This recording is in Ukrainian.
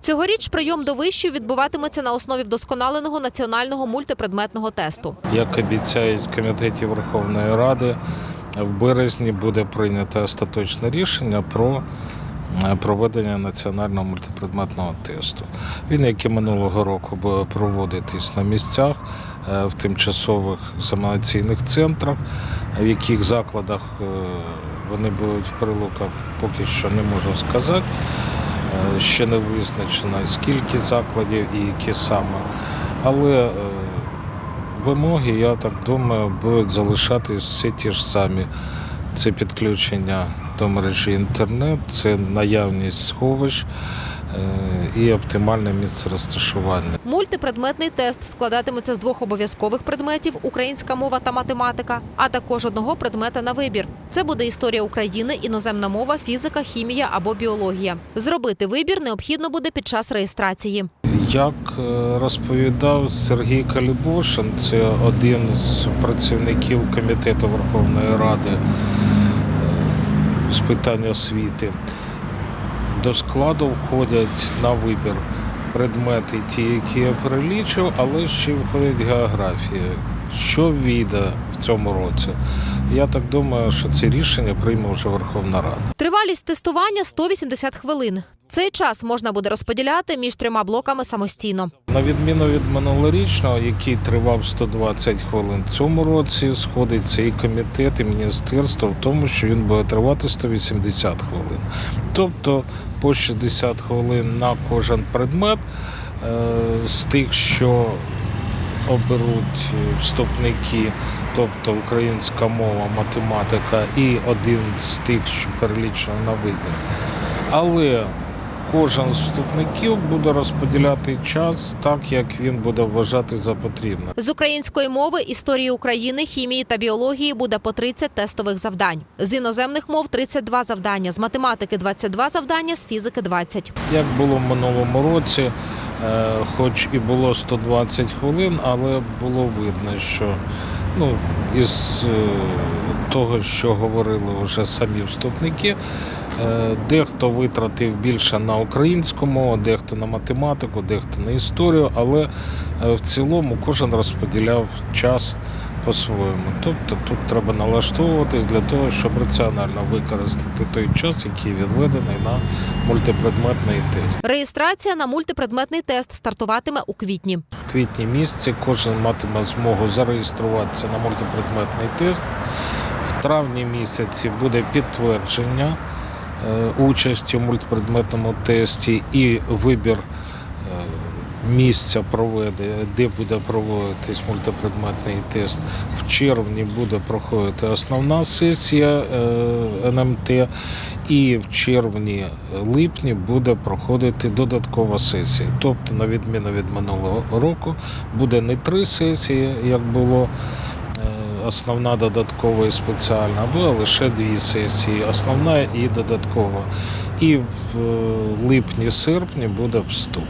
Цьогоріч прийом до вишів відбуватиметься на основі вдосконаленого національного мультипредметного тесту. Як обіцяють в комітеті Верховної Ради, в березні буде прийнято остаточне рішення про е, проведення національного мультипредметного тесту. Він, як і минулого року, буде проводитись на місцях е, в тимчасових екзаменаційних центрах, в яких закладах е, вони будуть в прилуках, поки що не можу сказати. Е, Ще не визначено, скільки закладів і які саме. Але е, вимоги, я так думаю, будуть залишатися всі ті ж самі. Це підключення до мережі інтернет, це наявність сховищ і оптимальне місце розташування. Мультипредметний тест складатиметься з двох обов'язкових предметів українська мова та математика, а також одного предмета на вибір. Це буде історія України, іноземна мова, фізика, хімія або біологія. Зробити вибір необхідно буде під час реєстрації. Як е, розповідав Сергій Калібошин, це один з працівників комітету Верховної Ради е, з питань освіти, до складу входять на вибір предмети, ті, які я перелічив, але ще входить географія. Що війде в цьому році? Я так думаю, що це рішення прийме вже Верховна Рада. Тривалість тестування 180 хвилин. Цей час можна буде розподіляти між трьома блоками самостійно. На відміну від минулорічного, який тривав 120 хвилин, в цьому році сходиться і комітет, і міністерство в тому, що він буде тривати 180 хвилин. Тобто по 60 хвилин на кожен предмет е, з тих, що оберуть вступники, тобто українська мова, математика і один з тих, що перелічено на вибір. Але кожен з вступників буде розподіляти час так, як він буде вважати за потрібне. З української мови, історії України, хімії та біології буде по 30 тестових завдань. З іноземних мов 32 завдання, з математики 22 завдання, з фізики 20. Як було в минулому році, е, хоч і було 120 хвилин, але було видно, що ну, із е, того, що говорили вже самі вступники, е, дехто витратив більше на українську мову, дехто на математику, дехто на історію, але е, в цілому кожен розподіляв час по-своєму. Тобто тут треба налаштовуватись для того, щоб раціонально використати той час, який відведений на мультипредметний тест. Реєстрація на мультипредметний тест стартуватиме у квітні. В квітні місяці кожен матиме змогу зареєструватися на мультипредметний тест. В травні місяці буде підтвердження е, участі в мультипредметному тесті і вибір місця проведення, де буде проводитись мультипредметний тест. В червні буде проходити основна сесія е, НМТ, і в червні-липні буде проходити додаткова сесія. Тобто, на відміну від минулого року, буде не три сесії, як було е, основна додаткова і спеціальна, а буде лише дві сесії, основна і додаткова. І в е, липні-серпні буде вступ.